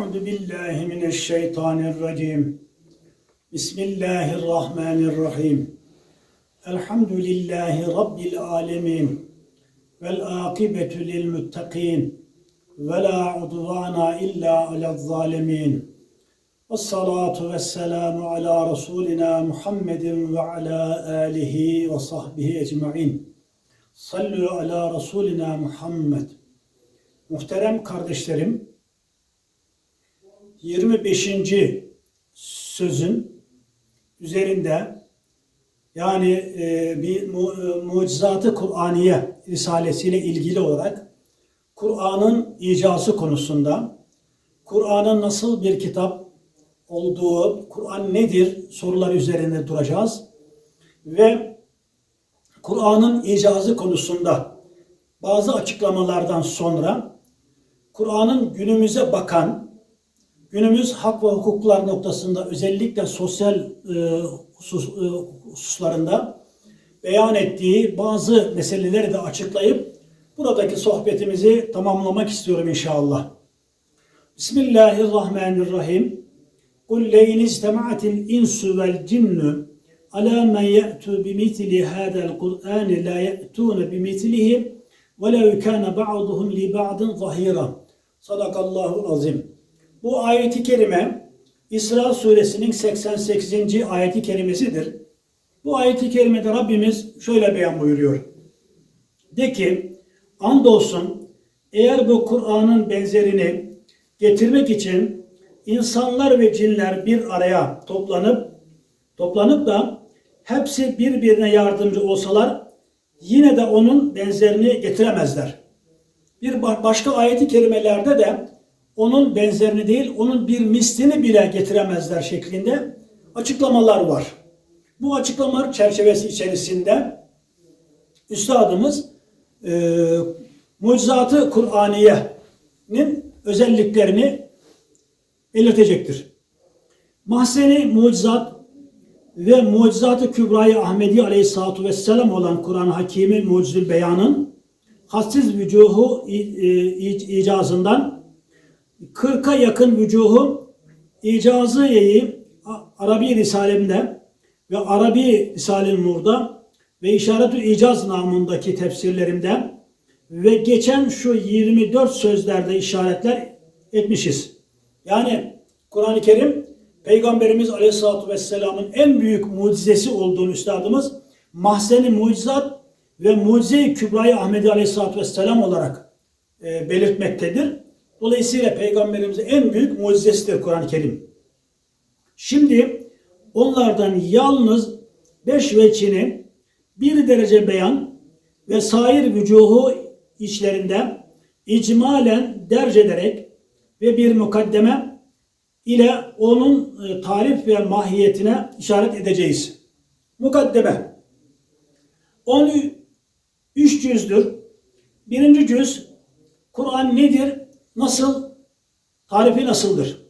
Euzu billahi mineşşeytanirracim. Bismillahirrahmanirrahim. Elhamdülillahi rabbil alamin. Vel akibetu lil muttaqin. Ve la udvana illa alel zalimin. Ves salatu ves selamu ala Resulina Muhammedin ve ala alihi ve sahbihi ecmain. Sallu ala Resulina Muhammed. Muhterem kardeşlerim, 25. sözün üzerinde yani e, bir mu, e, mucizatı Kur'aniye risalesiyle ilgili olarak Kur'an'ın icazı konusunda Kur'an'ın nasıl bir kitap olduğu, Kur'an nedir sorular üzerinde duracağız. Ve Kur'an'ın icazı konusunda bazı açıklamalardan sonra Kur'an'ın günümüze bakan, Günümüz hak ve hukuklar noktasında özellikle sosyal e, husus, e, hususlarında beyan ettiği bazı meseleleri de açıklayıp buradaki sohbetimizi tamamlamak istiyorum inşallah. Bismillahirrahmanirrahim. Kul leyin istema'atil insu vel cinnu ala men ye'tu bimitli hadal Kur'an la ye'tun bimitlihi ve lev kana ba'duhum li ba'din zahira. Sadakallahu azim. Bu ayeti kerime İsra suresinin 88. ayeti kerimesidir. Bu ayeti kerimede Rabbimiz şöyle beyan buyuruyor. De ki, andolsun eğer bu Kur'an'ın benzerini getirmek için insanlar ve cinler bir araya toplanıp toplanıp da hepsi birbirine yardımcı olsalar yine de onun benzerini getiremezler. Bir başka ayeti kerimelerde de onun benzerini değil, onun bir mislini bile getiremezler şeklinde açıklamalar var. Bu açıklamalar çerçevesi içerisinde Üstadımız e, mucizatı Kur'aniye'nin özelliklerini belirtecektir. Mahzeni mucizat ve mucizatı Kübra-i Ahmedi Aleyhisselatü Vesselam olan Kur'an-ı Hakimi mucizül beyanın hassiz vücuhu icazından 40'a yakın vücuhu icazı-i Arabi Risalem'de ve Arabi Risale-i Nur'da ve İşaret-ü İcaz namındaki tefsirlerimde ve geçen şu 24 sözlerde işaretler etmişiz. Yani Kur'an-ı Kerim Peygamberimiz Aleyhisselatü Vesselam'ın en büyük mucizesi olduğunu üstadımız mahzeni mucizat ve mucize-i Kübra-i Ahmedi Aleyhisselatü Vesselam olarak e, belirtmektedir. Dolayısıyla Peygamberimizin en büyük mucizesidir Kur'an-ı Kerim. Şimdi onlardan yalnız beş veçini bir derece beyan ve sair vücuhu içlerinde icmalen derc ederek ve bir mukaddeme ile onun e, tarif ve mahiyetine işaret edeceğiz. Mukaddeme 13 cüzdür. Birinci cüz Kur'an nedir? Nasıl? Tarifi nasıldır?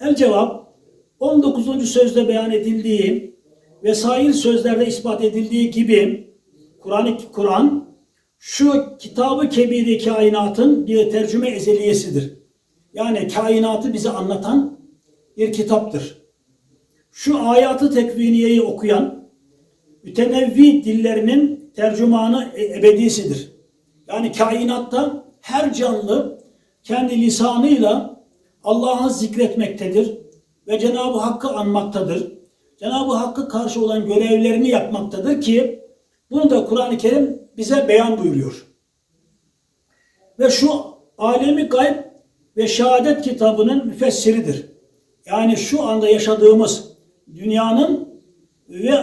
El cevap 19. sözde beyan edildiği ve sair sözlerde ispat edildiği gibi Kur'an Kur'an şu kitabı kebiri kainatın bir tercüme ezeliyesidir. Yani kainatı bize anlatan bir kitaptır. Şu ayatı tekviniyeyi okuyan mütenevvi dillerinin tercümanı e, ebedisidir. Yani kainatta her canlı kendi lisanıyla Allah'ı zikretmektedir ve Cenab-ı Hakk'ı anmaktadır. Cenab-ı Hakk'a karşı olan görevlerini yapmaktadır ki bunu da Kur'an-ı Kerim bize beyan buyuruyor. Ve şu alemi gayb ve şehadet kitabının müfessiridir. Yani şu anda yaşadığımız dünyanın ve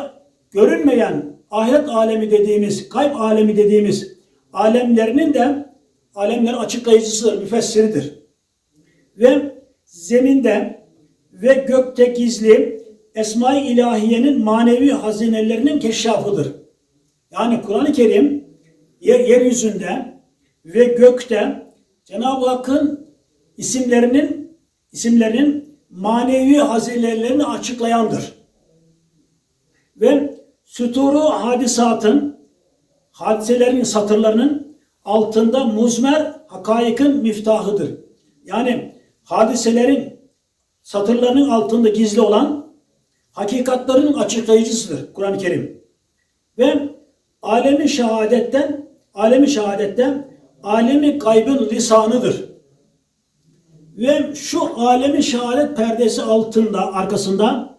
görünmeyen ahiret alemi dediğimiz, kayıp alemi dediğimiz alemlerinin de alemlerin açıklayıcısıdır, müfessiridir. Ve zeminde ve gökte gizli Esma-i İlahiye'nin manevi hazinelerinin keşşafıdır. Yani Kur'an-ı Kerim yer, yeryüzünde ve gökte Cenab-ı Hakk'ın isimlerinin isimlerinin manevi hazinelerini açıklayandır. Ve süturu hadisatın hadiselerin satırlarının altında muzmer hakaikin miftahıdır. Yani hadiselerin satırlarının altında gizli olan hakikatlerin açıklayıcısıdır Kur'an-ı Kerim. Ve alemi şehadetten, alemi şehadetten alemi gaybın lisanıdır. Ve şu alemi şehadet perdesi altında, arkasında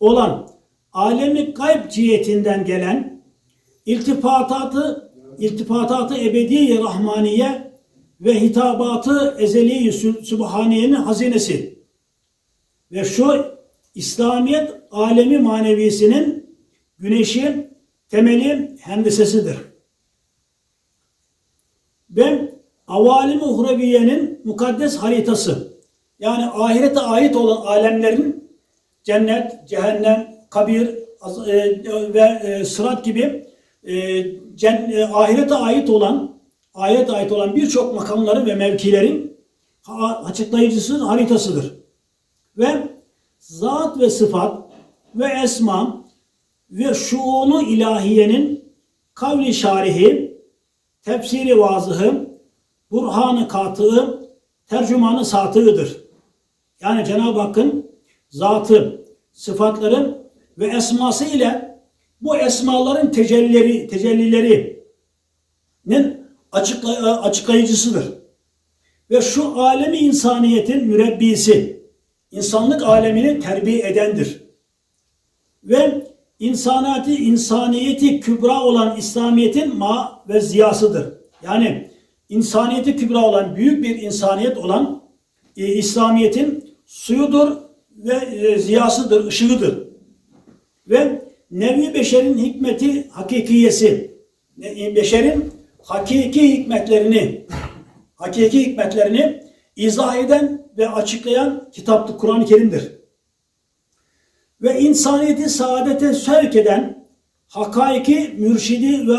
olan alemi gayb cihetinden gelen iltifatatı, iltifatatı ebediye rahmaniye ve hitabatı ezeli sübhaniyenin hazinesi. Ve şu İslamiyet alemi manevisinin güneşi, temeli, hendesesidir. Ve avalim-i uhreviyenin mukaddes haritası. Yani ahirete ait olan alemlerin cennet, cehennem, kabir e, ve e, sırat gibi e, ahirete ait olan ahirete ait olan birçok makamların ve mevkilerin açıklayıcısı haritasıdır. Ve zat ve sıfat ve esma ve şuunu ilahiyenin kavli şarihi, tefsiri vazıhı, burhanı katığı, tercümanı satığıdır. Yani Cenab-ı Hakk'ın zatı, sıfatları ve esması ile bu esmaların tecellileri, tecellilerinin açıkla, açıklayıcısıdır. Ve şu alemi insaniyetin mürebbisi, insanlık alemini terbiye edendir. Ve insanati, insaniyeti kübra olan İslamiyet'in ma ve ziyasıdır. Yani insaniyeti kübra olan, büyük bir insaniyet olan e, İslamiyet'in suyudur ve e, ziyasıdır, ışığıdır. Ve nevi beşerin hikmeti hakikiyesi, e, beşerin hakiki hikmetlerini, hakiki hikmetlerini izah eden ve açıklayan kitaptı Kur'an-ı Kerim'dir. Ve insaniyeti saadete sevk eden hakaiki, mürşidi ve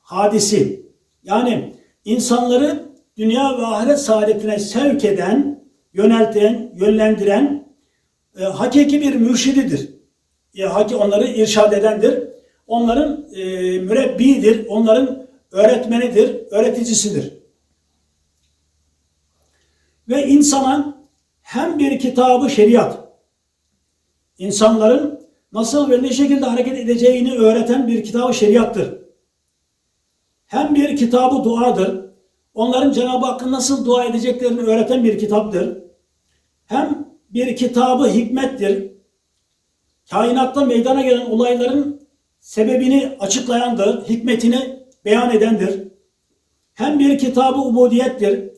hadisi. Yani insanları dünya ve ahiret saadetine sevk eden, yönelten, yönlendiren e, hakiki bir mürşididir. E, haki onları irşad edendir. Onların e, mürebbidir, onların öğretmenidir, öğreticisidir. Ve insana hem bir kitabı şeriat, insanların nasıl ve ne şekilde hareket edeceğini öğreten bir kitabı şeriattır. Hem bir kitabı duadır. Onların Cenab-ı Hakk'ın nasıl dua edeceklerini öğreten bir kitaptır. Hem bir kitabı hikmettir. Kainatta meydana gelen olayların sebebini açıklayandır, hikmetini beyan edendir. Hem bir kitabı ubudiyettir.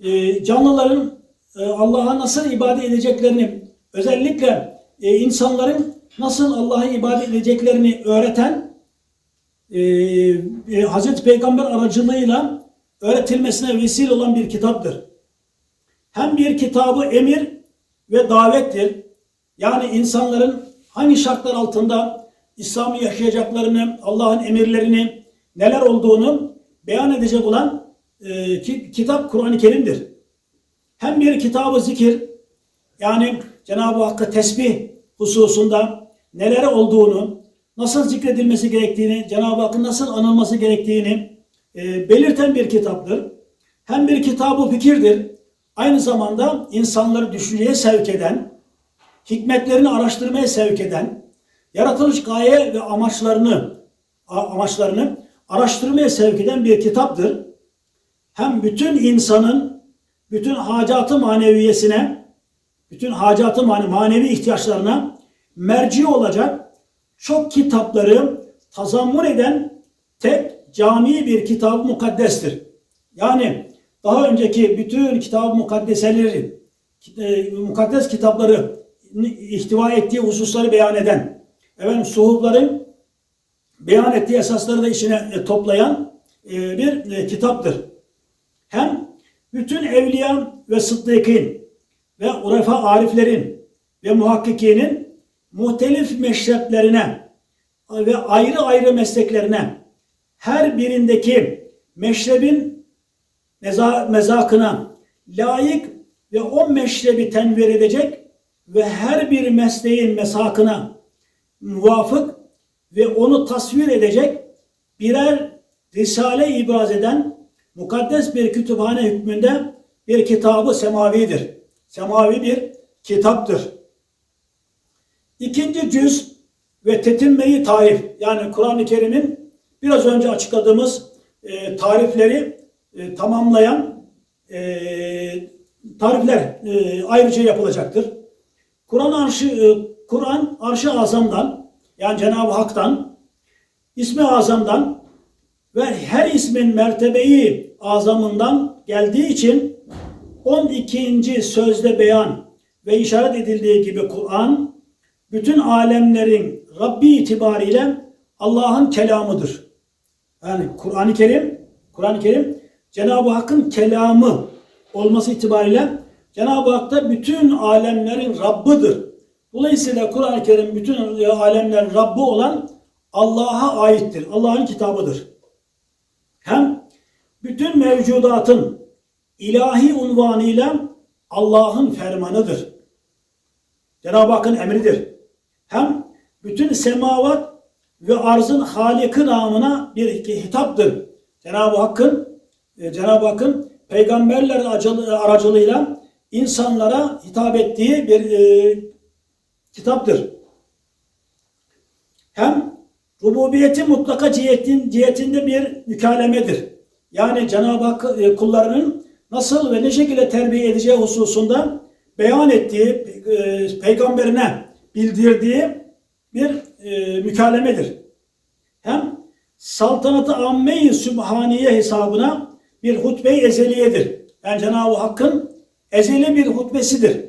E, canlıların e, Allah'a nasıl ibadet edeceklerini, özellikle e, insanların nasıl Allah'a ibadet edeceklerini öğreten e, e, Hazreti Peygamber aracılığıyla öğretilmesine vesile olan bir kitaptır. Hem bir kitabı emir ve davettir. Yani insanların hangi şartlar altında İslam'ı yaşayacaklarını, Allah'ın emirlerini, neler olduğunu beyan edecek olan e, ki, kitap Kur'an-ı Kerim'dir. Hem bir kitabı zikir, yani Cenab-ı Hakk'a tesbih hususunda neler olduğunu, nasıl zikredilmesi gerektiğini, Cenab-ı Hakk'ın nasıl anılması gerektiğini e, belirten bir kitaptır. Hem bir kitabı fikirdir, aynı zamanda insanları düşünceye sevk eden, hikmetlerini araştırmaya sevk eden, yaratılış gaye ve amaçlarını amaçlarını araştırmaya sevk eden bir kitaptır. Hem bütün insanın bütün hacatı maneviyesine, bütün hacatı manevi ihtiyaçlarına merci olacak çok kitapları tazammun eden tek cami bir kitab mukaddestir. Yani daha önceki bütün kitab-ı mukaddeseleri, e, mukaddes kitapları ihtiva ettiği hususları beyan eden, efendim suhufların beyan ettiği esasları da içine e, toplayan e, bir kitaptır. Hem bütün evliya ve sıddıkın ve urefa ariflerin ve muhakkikinin muhtelif meşreplerine ve ayrı ayrı mesleklerine her birindeki meşrebin meza mezakına layık ve o meşrebi tenvir edecek ve her bir mesleğin mesakına muvafık ve onu tasvir edecek birer risale ibraz eden mukaddes bir kütüphane hükmünde bir kitabı semavidir. Semavi bir kitaptır. İkinci cüz ve tetimmeyi tarif yani Kur'an-ı Kerim'in biraz önce açıkladığımız e, tarifleri e, tamamlayan e, tarifler e, ayrıca yapılacaktır. Kur'an arşı e, Kur'an arşı azamdan yani Cenab-ı Hak'tan ismi azamdan ve her ismin mertebeyi azamından geldiği için 12. sözde beyan ve işaret edildiği gibi Kur'an bütün alemlerin Rabbi itibariyle Allah'ın kelamıdır. Yani Kur'an-ı Kerim, Kur'an-ı Kerim Cenab-ı Hakk'ın kelamı olması itibariyle Cenab-ı Hak da bütün alemlerin Rabbıdır. Dolayısıyla Kur'an-ı Kerim bütün alemlerin Rabbi olan Allah'a aittir. Allah'ın kitabıdır. Hem bütün mevcudatın ilahi unvanıyla Allah'ın fermanıdır. Cenab-ı Hakk'ın emridir. Hem bütün semavat ve arzın Halik'i namına bir hitaptır. Cenab-ı Hakk'ın e, Cenab-ı Hakk'ın peygamberler aracılığıyla insanlara hitap ettiği bir e, kitaptır. Hem rububiyeti mutlaka cihetin, cihetinde bir mükalemedir. Yani Cenab-ı Hak e, kullarının nasıl ve ne şekilde terbiye edeceği hususunda beyan ettiği, e, peygamberine bildirdiği bir e, mükalemedir. Hem saltanatı amme-i sübhaniye hesabına bir hutbe-i ezeliyedir. Yani Cenab-ı Hakk'ın ezeli bir hutbesidir.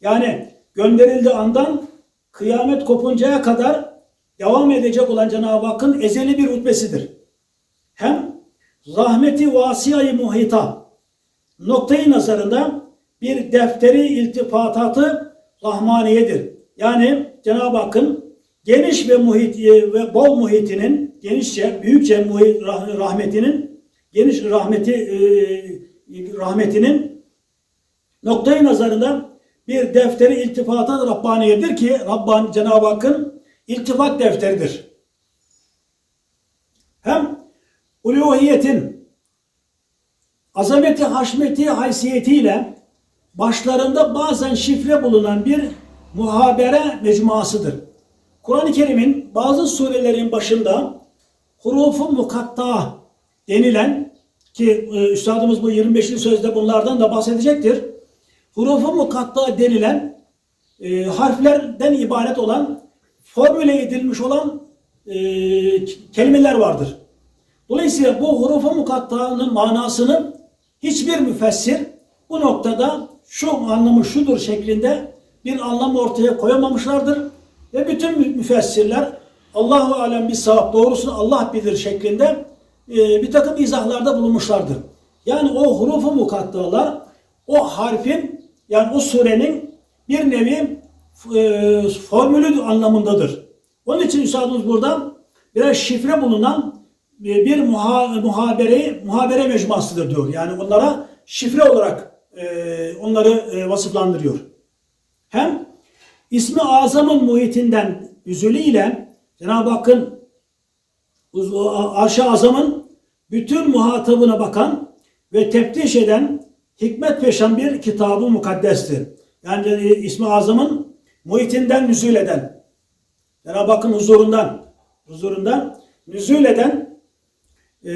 Yani gönderildiği andan kıyamet kopuncaya kadar devam edecek olan Cenab-ı Hakk'ın ezeli bir hutbesidir. Hem rahmeti vasiyayı muhita noktayı nazarında bir defteri iltifatatı rahmaniyedir. Yani Cenab-ı Hakk'ın geniş ve muhit ve bol muhitinin genişçe, büyükçe muhit, rahmetinin geniş rahmeti e, rahmetinin noktayı nazarında bir defteri iltifatat Rabbaniyedir ki Rabbani Cenab-ı Hakk'ın iltifat defteridir. Hem uluhiyetin azameti, haşmeti, haysiyetiyle başlarında bazen şifre bulunan bir muhabere mecmuasıdır. Kur'an-ı Kerim'in bazı surelerin başında hurufu mukatta denilen ki e, üstadımız bu 25. sözde bunlardan da bahsedecektir. Hurufu mukatta denilen e, harflerden ibaret olan formüle edilmiş olan e, kelimeler vardır. Dolayısıyla bu hurufu mukattanın manasını hiçbir müfessir bu noktada şu anlamı şudur şeklinde bir anlam ortaya koyamamışlardır. Ve bütün müfessirler Allahu alem bir sahip doğrusunu Allah bilir şeklinde e, bir takım izahlarda bulunmuşlardır. Yani o hurufu mukattalar o harfin yani o surenin bir nevi e, formülü anlamındadır. Onun için Üstadımız burada biraz şifre bulunan e, bir muha, muhabere, muhabere mecmuasıdır diyor. Yani onlara şifre olarak e, onları e, vasıflandırıyor. Hem ismi azamın muhitinden üzülüyle Cenab-ı Hakk'ın arş-ı azamın bütün muhatabına bakan ve teftiş eden hikmet peşan bir kitabı mukaddestir. Yani e, ismi azamın muhitinden nüzul eden Cenab-ı Hakk'ın huzurundan huzurundan nüzul eden e,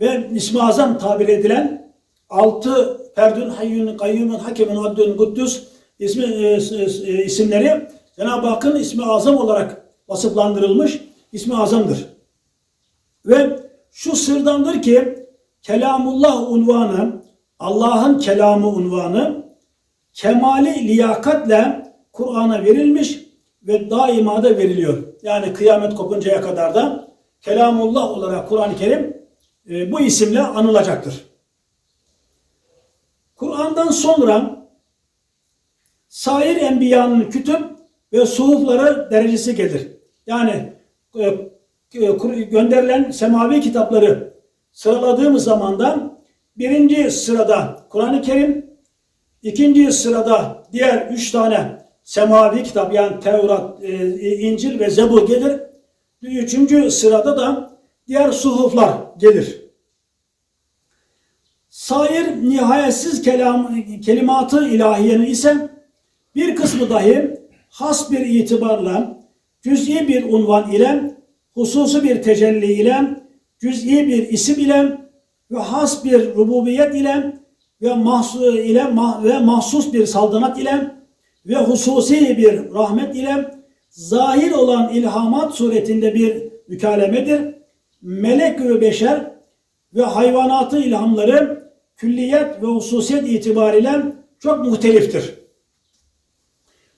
ve ismi azam tabir edilen altı ferdün hayyün kayyumun hakemin addün kuddüs ismi, e, e, isimleri Cenab-ı Hakk'ın ismi azam olarak vasıflandırılmış ismi azamdır. Ve şu sırdandır ki kelamullah unvanı Allah'ın kelamı unvanı kemali liyakatle Kur'an'a verilmiş ve daima da veriliyor. Yani kıyamet kopuncaya kadar da kelamullah olarak Kur'an-ı Kerim e, bu isimle anılacaktır. Kur'an'dan sonra sair enbiyanın kütüp ve suhufları derecesi gelir. Yani e, e, gönderilen semavi kitapları sıraladığımız zaman da birinci sırada Kur'an-ı Kerim, ikinci sırada diğer üç tane semavi kitap yani Tevrat, e, İncil ve Zebur gelir. Üçüncü sırada da diğer suhuflar gelir. Sair nihayetsiz kelam, kelimatı ilahiyenin ise bir kısmı dahi has bir itibarla, cüz'i bir unvan ile, hususi bir tecelli ile, cüz'i bir isim ile ve has bir rububiyet ile ve mahsus ile mah- ve mahsus bir saltanat ile ve hususi bir rahmet ile zahir olan ilhamat suretinde bir mükalemedir. Melek ve beşer ve hayvanatı ilhamları külliyet ve hususiyet itibariyle çok muhteliftir.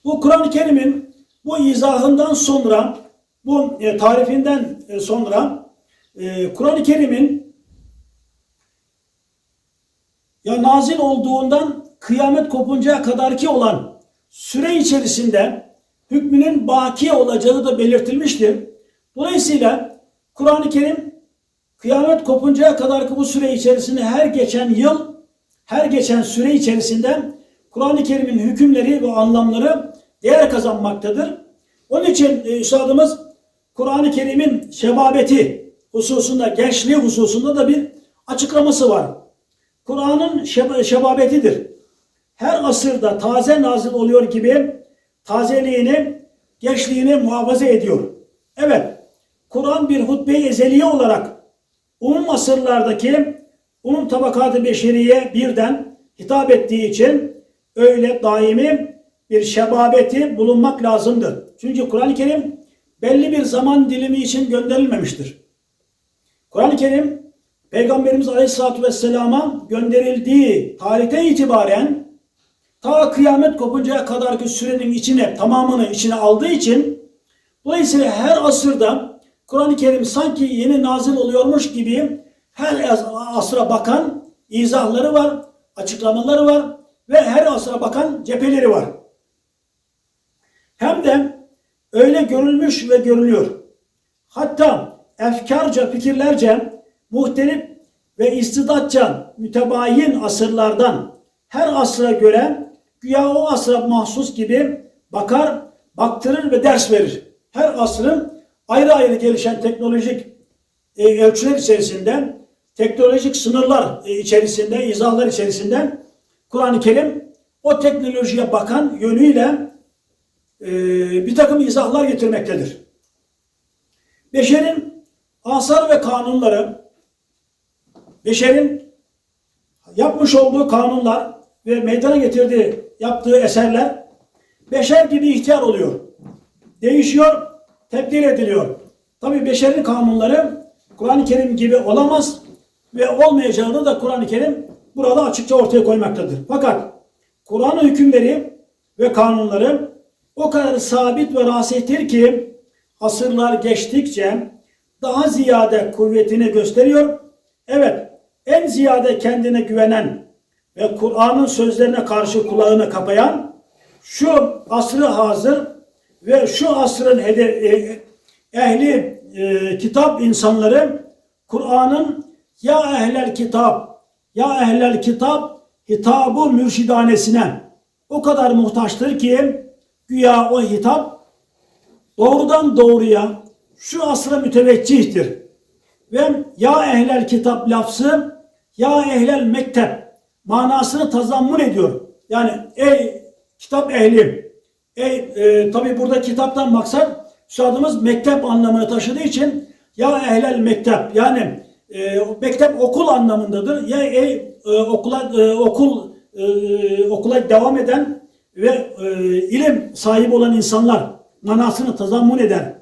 Bu Kur'an-ı Kerim'in bu izahından sonra, bu e, tarifinden e, sonra e, Kur'an-ı Kerim'in ya nazil olduğundan kıyamet kopuncaya kadarki olan süre içerisinde hükmünün baki olacağı da belirtilmiştir. Dolayısıyla Kur'an-ı Kerim kıyamet kopuncaya kadarki bu süre içerisinde her geçen yıl, her geçen süre içerisinde Kur'an-ı Kerim'in hükümleri ve anlamları değer kazanmaktadır. Onun için e, Üstadımız Kur'an-ı Kerim'in şebabeti hususunda, gençliği hususunda da bir açıklaması var. Kur'an'ın şeb- şebabetidir. Her asırda taze nazil oluyor gibi tazeliğini, gençliğini muhafaza ediyor. Evet, Kur'an bir hutbe-i ezeliye olarak umum asırlardaki umum tabakat-ı beşeriye birden hitap ettiği için öyle daimi bir şebabeti bulunmak lazımdır. Çünkü Kur'an-ı Kerim belli bir zaman dilimi için gönderilmemiştir. Kur'an-ı Kerim Peygamberimiz Aleyhisselatü Vesselam'a gönderildiği tarihten itibaren ta kıyamet kopuncaya kadarki sürenin içine tamamını içine aldığı için dolayısıyla her asırda Kur'an-ı Kerim sanki yeni nazil oluyormuş gibi her asra bakan izahları var, açıklamaları var ve her asra bakan cepheleri var. Hem de öyle görülmüş ve görülüyor. Hatta efkarca, fikirlerce muhtelif ve istidatça mütebayin asırlardan her asra göre güya o asra mahsus gibi bakar, baktırır ve ders verir. Her asrın ayrı ayrı gelişen teknolojik e, ölçüler içerisinde, teknolojik sınırlar e, içerisinde, izahlar içerisinde Kur'an-ı Kerim o teknolojiye bakan yönüyle e, bir takım izahlar getirmektedir. Beşerin asar ve kanunları, beşerin yapmış olduğu kanunlar ve meydana getirdiği, yaptığı eserler beşer gibi ihtiyar oluyor. Değişiyor, tebdil ediliyor. Tabi beşerin kanunları Kur'an-ı Kerim gibi olamaz ve olmayacağını da Kur'an-ı Kerim burada açıkça ortaya koymaktadır. Fakat Kur'an hükümleri ve kanunları o kadar sabit ve rasihtir ki asırlar geçtikçe daha ziyade kuvvetini gösteriyor. Evet, en ziyade kendine güvenen ve Kur'an'ın sözlerine karşı kulağını kapayan şu asrı hazır ve şu asrın e, ehli e, kitap insanları Kur'an'ın ya ehlel kitap ya ehlel kitap hitabı mürşidanesine o kadar muhtaçtır ki güya o hitap doğrudan doğruya şu asra müteveccihtir. Ve ya ehlel kitap lafzı ya ehlel mektep manasını tazammun ediyor. Yani ey kitap ehli, ey e, tabi burada kitaptan maksat üstadımız mektep anlamını taşıdığı için ya ehlel mektep yani e, mektep okul anlamındadır. Ya ey e, okula e, okul e, okula devam eden ve e, ilim sahibi olan insanlar manasını tazammun eder.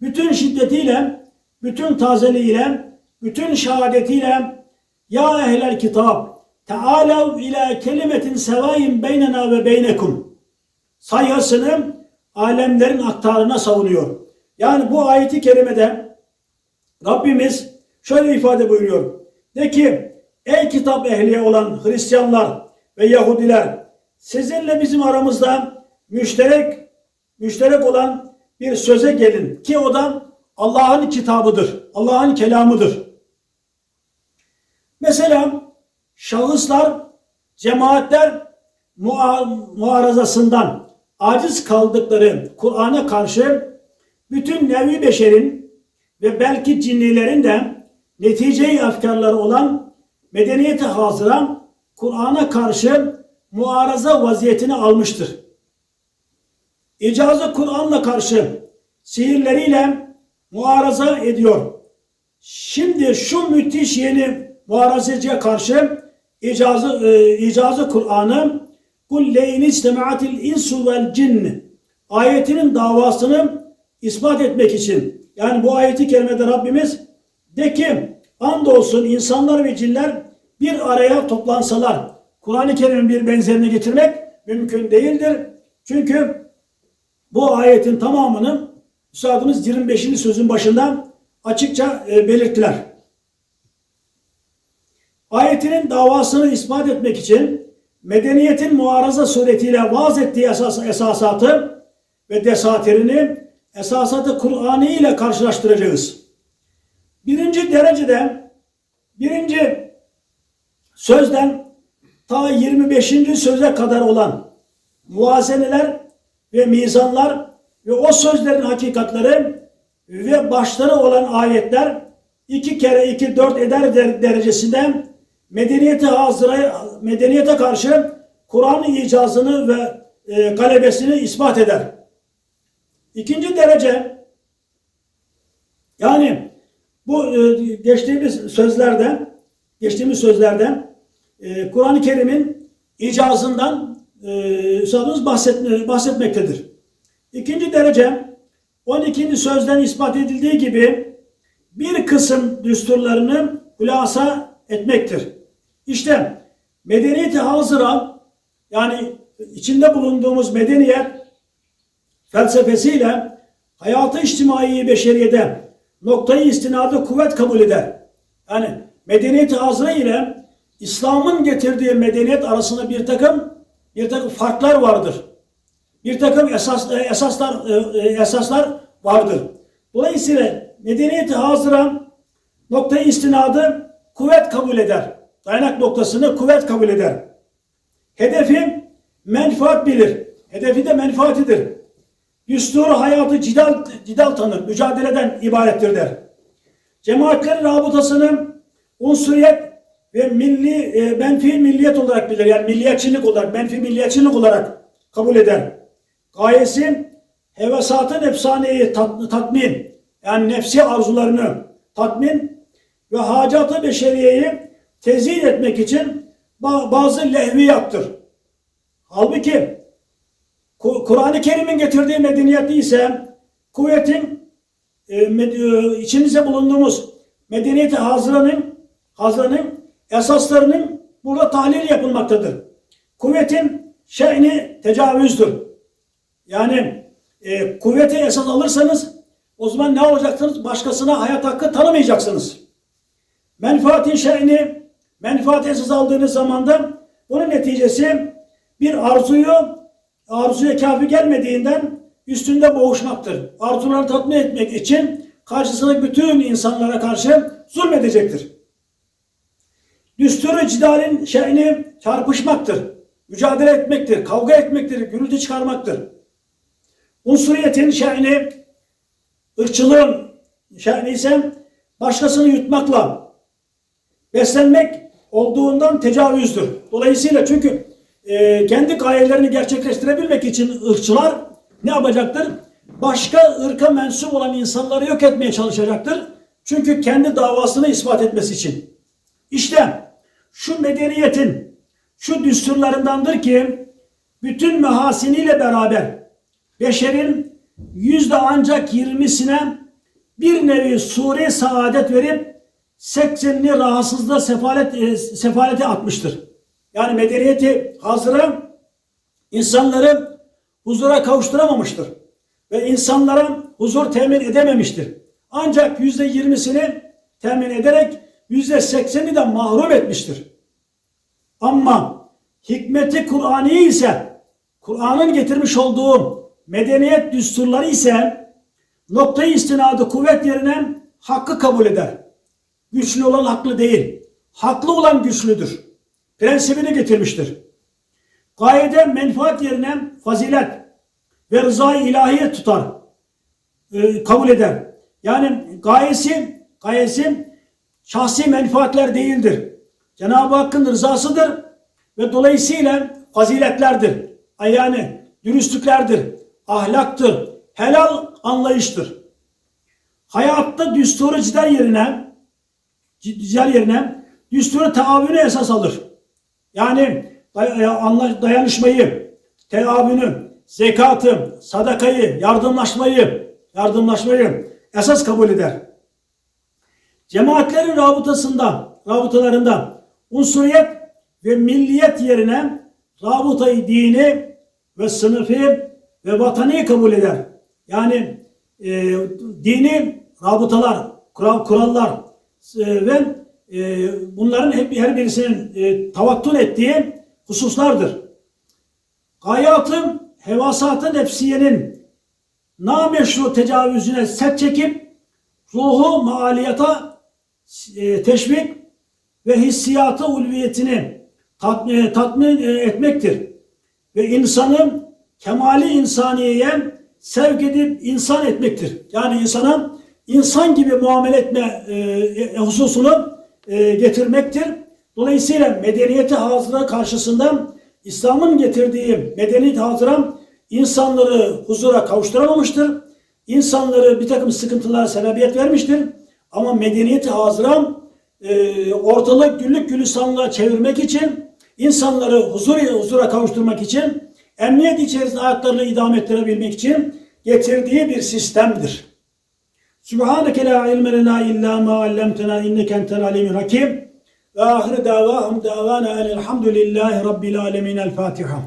Bütün şiddetiyle, bütün tazeliğiyle, bütün şehadetiyle ya ehlel kitap Tealav ila kelimetin sevayin beynena ve beynekum sayhasını alemlerin aktarına savunuyor. Yani bu ayeti kerimede Rabbimiz şöyle ifade buyuruyor. De ki ey kitap ehli olan Hristiyanlar ve Yahudiler sizinle bizim aramızda müşterek müşterek olan bir söze gelin ki o da Allah'ın kitabıdır. Allah'ın kelamıdır. Mesela şahıslar, cemaatler muarazasından aciz kaldıkları Kur'an'a karşı bütün nevi beşerin ve belki cinnilerin de netice-i afkarları olan medeniyeti hazıran Kur'an'a karşı muaraza vaziyetini almıştır. İcazı Kur'an'la karşı sihirleriyle muaraza ediyor. Şimdi şu müthiş yeni muarazeciye karşı icazı, e, icazı Kur'an'ı kul leyn istema'atil insu vel cinn ayetinin davasını ispat etmek için yani bu ayeti kerimede Rabbimiz de ki andolsun insanlar ve cinler bir araya toplansalar Kur'an-ı Kerim'in bir benzerini getirmek mümkün değildir. Çünkü bu ayetin tamamını Üstadımız 25. sözün başında açıkça e, belirttiler. Ayetinin davasını ispat etmek için medeniyetin muaraza suretiyle vaaz ettiği esas, esasatı ve desatirini esasatı Kur'an'ı ile karşılaştıracağız. Birinci derecede birinci sözden ta 25. söze kadar olan muazeneler ve mizanlar ve o sözlerin hakikatleri ve başları olan ayetler iki kere iki dört eder derecesinde medeniyete hazıra, medeniyete karşı Kur'an'ın icazını ve e, galebesini ispat eder. İkinci derece yani bu e, geçtiğimiz sözlerden geçtiğimiz sözlerden e, Kur'an-ı Kerim'in icazından e, Üstadımız bahset, bahsetmektedir. İkinci derece 12. sözden ispat edildiği gibi bir kısım düsturlarını hulasa etmektir. İşte medeniyeti hazıra yani içinde bulunduğumuz medeniyet felsefesiyle hayatı içtimai beşeriyede noktayı istinadı kuvvet kabul eder. Yani medeniyeti hazıra ile İslam'ın getirdiği medeniyet arasında bir takım bir takım farklar vardır. Bir takım esas, esaslar esaslar vardır. Dolayısıyla medeniyeti hazıra noktayı istinadı kuvvet kabul eder. Dayanak noktasını kuvvet kabul eder. Hedefi menfaat bilir. Hedefi de menfaatidir. Düstur hayatı cidal, cidal tanır, mücadeleden ibarettir der. Cemaatlerin rabıtasını unsuriyet ve milli, e, menfi milliyet olarak bilir. Yani milliyetçilik olarak, menfi milliyetçilik olarak kabul eder. Gayesi hevesatın efsaneyi tat, tatmin, yani nefsi arzularını tatmin ve hacatı beşeriyeyi tezyin etmek için bazı lehviyattır. Halbuki Kur'an-ı Kerim'in getirdiği medeniyet ise kuvvetin e, e, içimizde bulunduğumuz medeniyeti hazıranın hazıranın esaslarının burada tahlil yapılmaktadır. Kuvvetin şeyni tecavüzdür. Yani e, kuvveti esas alırsanız o zaman ne olacaksınız? Başkasına hayat hakkı tanımayacaksınız. Menfaatin şeyini menfaat esas aldığınız zaman da bunun neticesi bir arzuyu arzuya kafi gelmediğinden üstünde boğuşmaktır. Arzuları tatmin etmek için karşısındaki bütün insanlara karşı zulmedecektir. Düsturu cidalin şeyini çarpışmaktır. Mücadele etmektir, kavga etmektir, gürültü çıkarmaktır. Unsuriyetin şeyini ırkçılığın şeyini ise başkasını yutmakla beslenmek olduğundan tecavüzdür. Dolayısıyla çünkü e, kendi gayelerini gerçekleştirebilmek için ırkçılar ne yapacaktır? Başka ırka mensup olan insanları yok etmeye çalışacaktır. Çünkü kendi davasını ispat etmesi için. İşte şu medeniyetin şu düsturlarındandır ki bütün mehasiniyle beraber beşerin yüzde ancak yirmisine bir nevi sure saadet verip 80'ini rahatsızlığa sefalet, e, sefalete atmıştır. Yani medeniyeti hazıra insanları huzura kavuşturamamıştır. Ve insanlara huzur temin edememiştir. Ancak yüzde yirmisini temin ederek yüzde sekseni de mahrum etmiştir. Ama hikmeti Kur'an'ı ise Kur'an'ın getirmiş olduğu medeniyet düsturları ise noktayı istinadı kuvvet yerine hakkı kabul eder. Güçlü olan haklı değil. Haklı olan güçlüdür. Prensibini getirmiştir. Gayede menfaat yerine fazilet ve rızayı ilahiye tutar. E, kabul eder. Yani gayesi, gayesi şahsi menfaatler değildir. Cenab-ı Hakk'ın rızasıdır ve dolayısıyla faziletlerdir. Yani dürüstlüklerdir, ahlaktır, helal anlayıştır. Hayatta düsturu yerine cidder yerine düsturu taavünü esas alır. Yani dayanışmayı, teavünü, zekatı, sadakayı, yardımlaşmayı, yardımlaşmayı esas kabul eder. Cemaatlerin rabıtasında, rabıtalarında unsuriyet ve milliyet yerine rabıtayı dini ve sınıfı ve vatani kabul eder. Yani e, dini rabıtalar, kural, kurallar ve e, bunların hep her birisinin e, tavattun ettiği hususlardır. Gayatı, hevasatı nefsiyenin nameşru tecavüzüne set çekip ruhu maaliyata e, teşvik ve hissiyatı ulviyetini tatmin, tatmin e, etmektir. Ve insanı kemali insaniyeye sevk edip insan etmektir. Yani insana insan gibi muamele etme e, hususunu e, getirmektir. Dolayısıyla medeniyeti hazıra karşısında İslam'ın getirdiği medeniyet hazıra insanları huzura kavuşturamamıştır. İnsanları bir takım sıkıntılara sebebiyet vermiştir. Ama medeniyeti hazıra e, ortalık güllük gülistanlığa çevirmek için insanları huzur, huzura kavuşturmak için emniyet içerisinde hayatlarını idame ettirebilmek için getirdiği bir sistemdir. Subhaneke la ilme lena illa ma allamtena inneke entel alimul hakim. Ve ahire davahum davana elhamdülillahi rabbil alemin. El Fatiha.